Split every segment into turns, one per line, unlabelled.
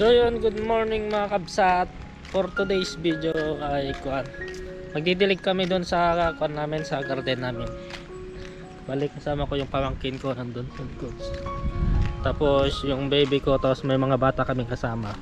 So yun, good morning mga kabsat. For today's video ay kuan. Magdidilig kami doon sa kuan namin sa garden namin. Balik kasama ko yung pamangkin ko nandun. Tapos yung baby ko tapos may mga bata kaming kasama.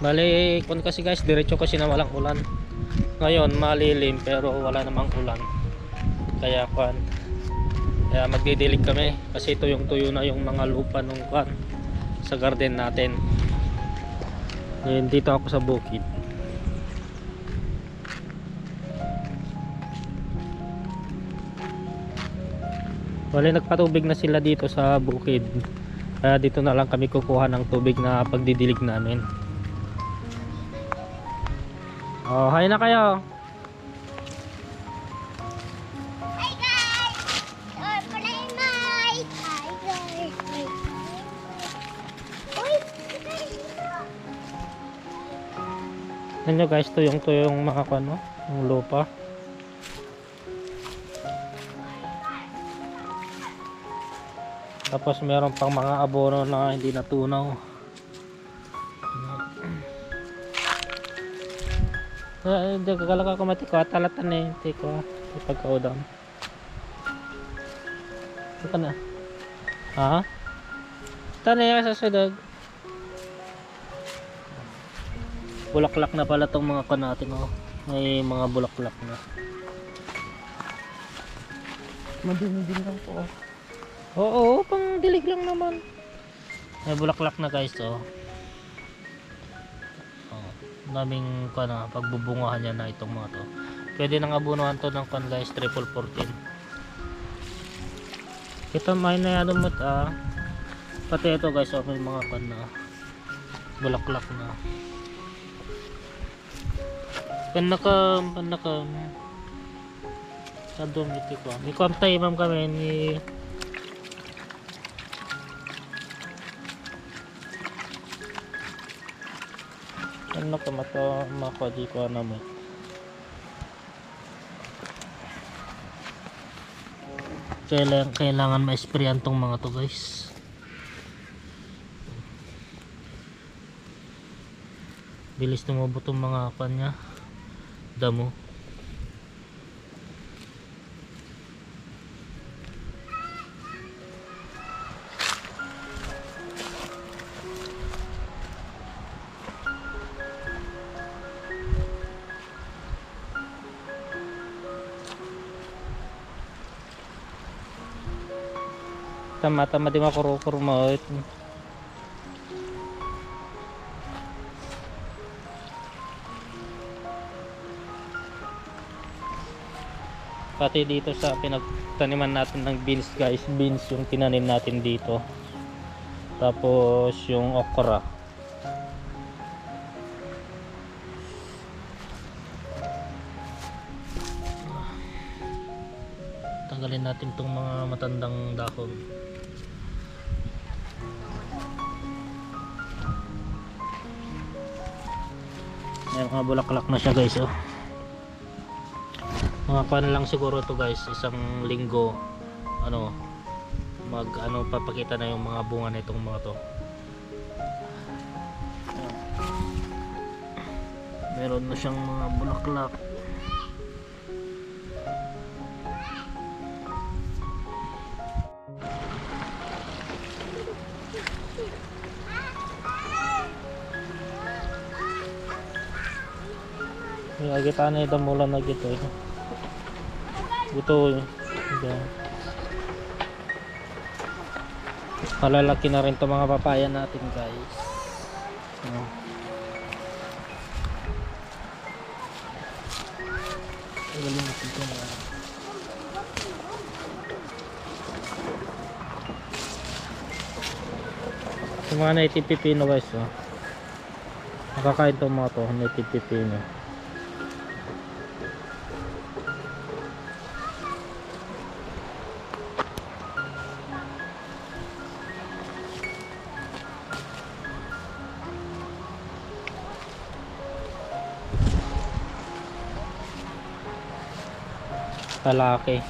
Bali, kuan kasi guys, diretso kasi na walang ulan. Ngayon malilim pero wala namang ulan. Kaya kuan. Kaya magdidilig kami kasi tuyong tuyo na yung mga lupa nung kuan sa garden natin. Ngayon dito ako sa bukid. Wala nagpatubig na sila dito sa bukid. Kaya dito na lang kami kukuha ng tubig na pagdidilig namin. Oh hi na kayo Yan nyo guys, to yung to yung mga ano, yung lupa. Tapos meron pang mga abono na hindi natunaw. Ay, di kagala ka kumati ko, talatan eh, ti ko, ipagkaudam. Ito na. Ha? Ka sa sudog. Bulaklak na pala tong mga kan natin oh. may mga bulaklak na. Madumi din lang po oh. oo oo pang dilig lang naman. May bulaklak na guys oh. Oh daming kan na pagbubungahan niya na itong mga to. Pwede nang abunuhan to ng kan guys triple 14 ito may na yan mo ah. Pati ito guys oh may mga kan na bulaklak na Panakam, panakam. Sa doon ito ko. Ni ko amtay ma'am kami ni ano ka mato makodi ko ano mo kailangan, kailangan ma-sprayan tong mga to guys bilis tumubo tong mga kanya damo tama tama di makuro-kuro mo pati dito sa pinagtaniman natin ng beans guys. Beans yung tinanim natin dito. Tapos yung okra. Tanggalin natin tong mga matandang dahon. Ayan, mga bulaklak na siya guys oh mga pan lang siguro to guys. Isang linggo ano mag ano papakita na yung mga bunga nitong mga to. Meron na siyang mga bulaklak. Lagi tanay damulan na gito eh. Eh. Ayan. Malalaki na rin to mga papaya natin guys. Ayan. Tagalin natin ito na. Yung mga native pipino guys oh. Nakakain to mga to, native pipino. lalaki.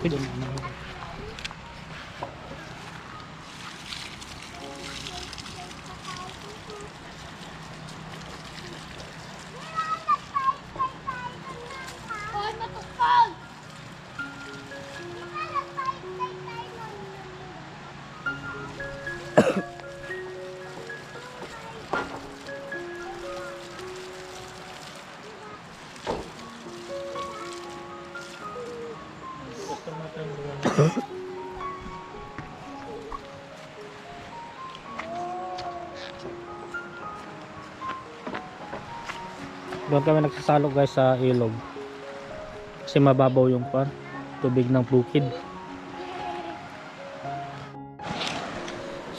Uy, dun na Doon kami nagsasalo guys sa ilog. Kasi mababaw yung pan. Tubig ng bukid.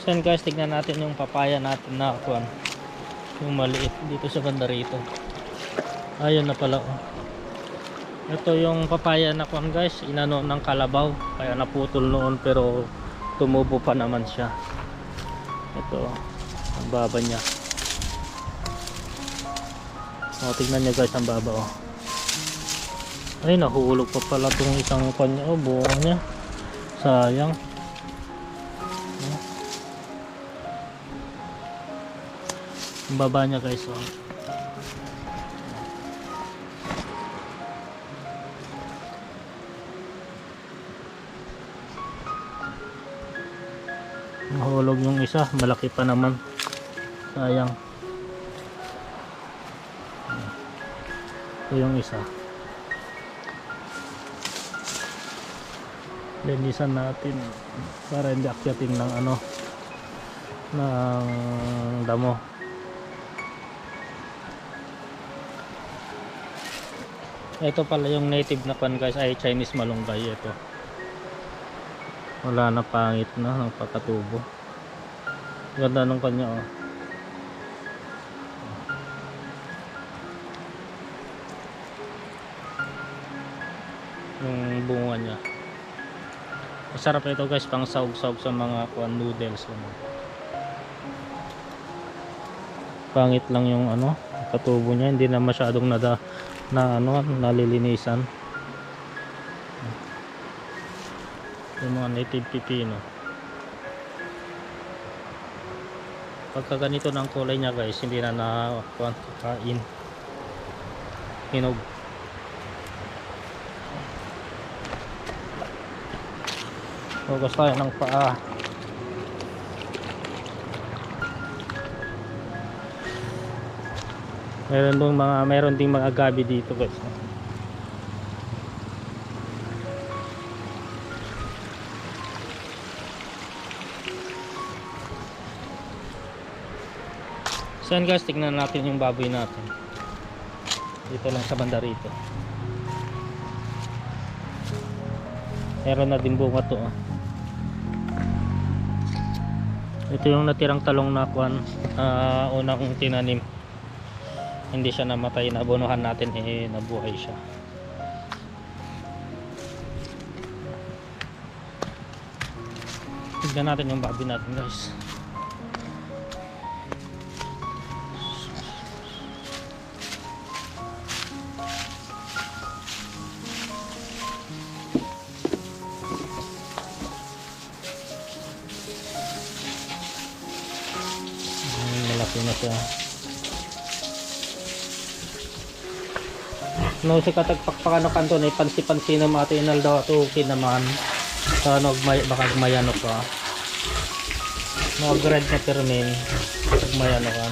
So guys, tignan natin yung papaya natin na kuan. Yung maliit dito sa banda rito. Ayun na pala oh. Ito yung papaya na kuan guys, inano ng kalabaw. Kaya naputol noon pero tumubo pa naman siya. Ito, ang baba niya. O, tignan nyo guys ang baba oh. Ay, nahulog pa pala itong isang kanya. Oh, buo niya. Sayang. Ang baba niya guys oh. Nahulog yung isa. Malaki pa naman. Sayang. Ito yung isa. Linisan natin para hindi akyating ng ano ng damo. Ito pala yung native na pan guys ay Chinese malunggay ito. Wala na pangit na ng pagkatubo. Ganda nung kanya oh. Yung bunga niya. Masarap ito guys pang saug-saug sa mga kuan noodles ano. pangit lang yung ano katubo niya. Hindi na masyadong nada na ano nalilinisan. Yung mga native pipino. Pagka ganito ng kulay niya guys hindi na na kuan kakain. Hinog Focus tayo ng paa. Meron dong mga meron ding mga gabi dito guys. So guys, tignan natin yung baboy natin. Dito lang sa banda rito. Meron na din bunga to. ah. Ito yung natirang talong na kuan ah, unang tinanim. Hindi siya namatay, nabunuhan natin eh nabuhay siya. Tignan natin yung baboy natin guys. Malaki na siya. No, si katagpakpakan ng kanto na pansi-pansi na mga tinal daw ito kinaman. Sa ano, may, baka gumayano ka. Mga grad na termin. Gumayano ka.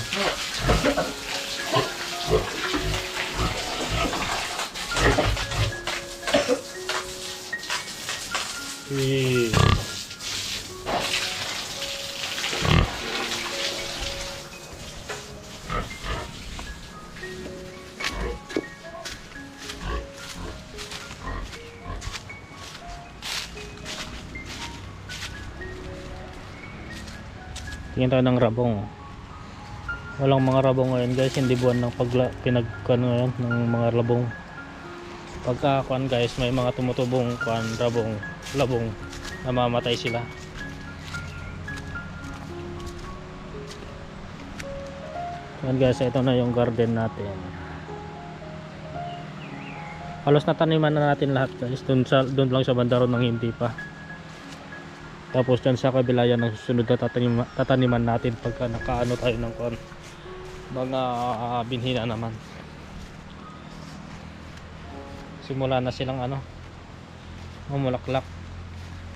Eh. Tingin tayo ng rabong. Walang mga rabong ngayon guys, hindi buwan ng pagla pinagkan ngayon ng mga labong. Pagka kuan guys, may mga tumutubong kuan rabong, labong namamatay sila. Yan guys, ito na yung garden natin. halos nataniman na natin lahat guys doon sa doon lang sa bandaro ng hindi pa tapos dyan sa kabila yan ang susunod na tatanim, tataniman natin pagka nakaano tayo ng kon. Mga ah, binhina naman. Simula na silang ano mamulaklak.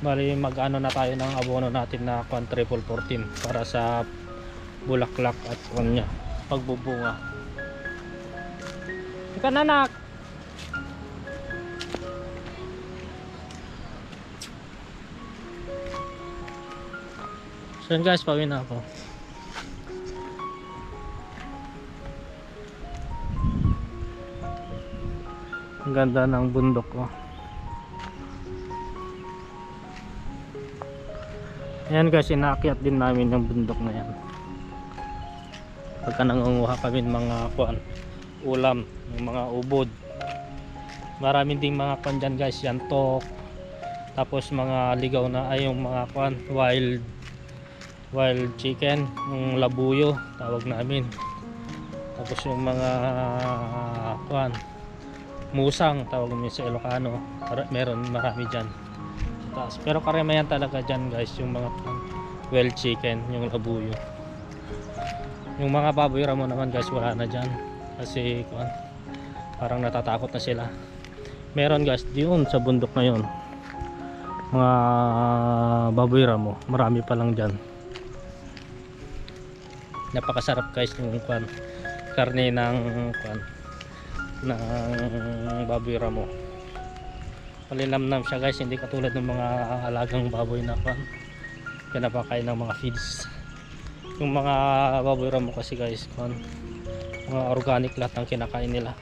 Bali mag ano na tayo ng abono natin na kon triple 14 para sa bulaklak at kon niya. Pagbubunga. Ika nanak So yun guys, pawin na ako. Ang ganda ng bundok ko. Ayan guys, inaakyat din namin yung bundok na yan. Pagka nangunguha kami ng mga kuan, ulam, ng mga ubod. Maraming ding mga kuan dyan guys, yantok. Tapos mga ligaw na ay yung mga kuan, wild wild chicken, yung labuyo tawag namin. Tapos yung mga kuan, musang tawag namin sa Ilocano. Meron marami diyan. Taas. Pero karamihan talaga diyan guys yung mga wild chicken, yung labuyo. Yung mga baboy ramo naman guys wala na diyan kasi kuan parang natatakot na sila. Meron guys diyon sa bundok na yon. Mga baboy ramo, marami pa lang diyan napakasarap guys yung kwan karne ng kwan ng baboy ramo. Palinamnam siya guys hindi katulad ng mga alagang baboy na kwan. Pinapakain ng mga feeds. Yung mga baboy ramo kasi guys kwan mga organic lahat ng kinakain nila